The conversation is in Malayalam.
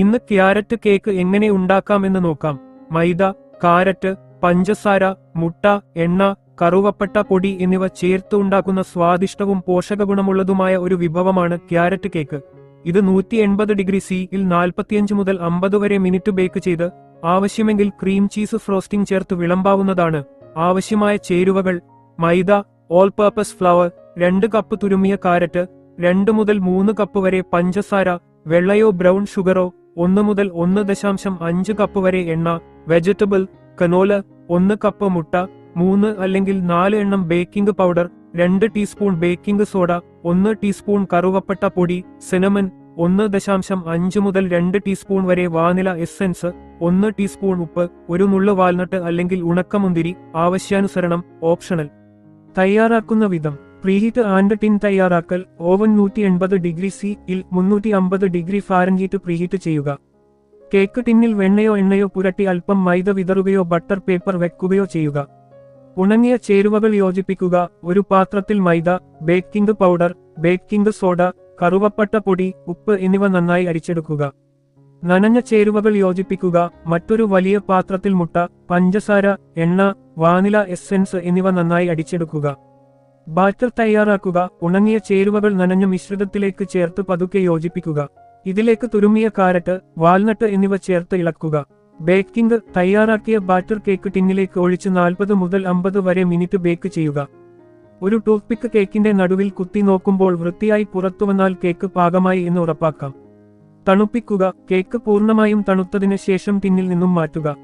ഇന്ന് ക്യാരറ്റ് കേക്ക് എങ്ങനെ ഉണ്ടാക്കാമെന്ന് നോക്കാം. മൈദ കാരറ്റ് പഞ്ചസാര മുട്ട എണ്ണ കറുവപ്പട്ട പൊടി എന്നിവ ചേർത്ത് ഉണ്ടാക്കുന്ന സ്വാദിഷ്ടവും പോഷകഗുണമുള്ളതുമായ ഒരു വിഭവമാണ് ക്യാരറ്റ് കേക്ക്. ഇത് നൂറ്റി എൺപത് ഡിഗ്രി സിയിൽ നാൽപ്പത്തിയഞ്ച് മുതൽ അമ്പത് വരെ മിനിറ്റ് ബേക്ക് ചെയ്ത് ആവശ്യമെങ്കിൽ ക്രീം ചീസ് ഫ്രോസ്റ്റിംഗ് ചേർത്ത് വിളമ്പാവുന്നതാണ്. ആവശ്യമായ ചേരുവകൾ മൈദ ഓൾ പർപ്പസ് ഫ്ലവർ രണ്ട് കപ്പ് തുരുമിയ കാരറ്റ് രണ്ട് മുതൽ മൂന്ന് കപ്പ് വരെ പഞ്ചസാര വെള്ളയോ ബ്രൗൺ ഷുഗറോ ഒന്ന് മുതൽ ഒന്ന് ദശാംശം അഞ്ച് കപ്പ് വരെ എണ്ണ വെജിറ്റബിൾ കനോല ഒന്ന് കപ്പ് മുട്ട മൂന്ന് അല്ലെങ്കിൽ നാല് എണ്ണം ബേക്കിംഗ് പൗഡർ രണ്ട് ടീസ്പൂൺ ബേക്കിംഗ് സോഡ ഒന്ന് ടീസ്പൂൺ കറുവപ്പട്ട പൊടി സിനമൻ ഒന്ന് ദശാംശം അഞ്ച് മുതൽ രണ്ട് ടീസ്പൂൺ വരെ വാനില എസെൻസ് ഒന്ന് ടീസ്പൂൺ ഉപ്പ് ഒരു നുള്ളു വാൽനട്ട് അല്ലെങ്കിൽ ഉണക്കമുന്തിരി ആവശ്യാനുസരണം ഓപ്ഷണൽ. തയ്യാറാക്കുന്ന വിധം. പ്രീഹീറ്റ് ആൻഡ് ടിൻ തയ്യാറാക്കൽ ഓവൻ നൂറ്റി എൺപത് ഡിഗ്രി സി ഇൽ മുന്നൂറ്റി അമ്പത് ഡിഗ്രി ഫാരൻഹീറ്റ് പ്രീഹീറ്റ് ചെയ്യുക. കേക്ക് ടിന്നിൽ വെണ്ണയോ എണ്ണയോ പുരട്ടി അല്പം മൈദ വിതറുകയോ ബട്ടർ പേപ്പർ വെക്കുകയോ ചെയ്യുക. ഉണങ്ങിയ ചേരുവകൾ യോജിപ്പിക്കുക ഒരു പാത്രത്തിൽ മൈദ ബേക്കിംഗ് പൗഡർ ബേക്കിംഗ് സോഡ കറുവപ്പട്ട പൊടി ഉപ്പ് എന്നിവ നന്നായി അരിച്ചെടുക്കുക. നനഞ്ഞ ചേരുവകൾ യോജിപ്പിക്കുക മറ്റൊരു വലിയ പാത്രത്തിൽ മുട്ട പഞ്ചസാര എണ്ണ വാനില എസെൻസ് എന്നിവ നന്നായി അടിച്ചെടുക്കുക. ബാറ്റർ തയ്യാറാക്കുക ഉണങ്ങിയ ചേരുവകൾ നനഞ്ഞ മിശ്രിതത്തിലേക്ക് ചേർത്ത് പതുക്കെ യോജിപ്പിക്കുക. ഇതിലേക്ക് തുരുമിയ കാരറ്റ് വാൽനട്ട് എന്നിവ ചേർത്ത് ഇളക്കുക. ബേക്കിംഗ് തയ്യാറാക്കിയ ബാറ്റർ കേക്ക് ടിന്നിലേക്ക് ഒഴിച്ച് നാൽപ്പത് മുതൽ അമ്പത് വരെ മിനിറ്റ് ബേക്ക് ചെയ്യുക. ഒരു ടൂത്ത്പിക്ക് കേക്കിന്റെ നടുവിൽ കുത്തി നോക്കുമ്പോൾ വൃത്തിയായി പുറത്തുവന്നാൽ കേക്ക് പാകമായി എന്ന് ഉറപ്പാക്കാം. തണുപ്പിക്കുക കേക്ക് പൂർണമായും തണുത്തതിന് ശേഷം ടിന്നിൽ നിന്നും മാറ്റുക.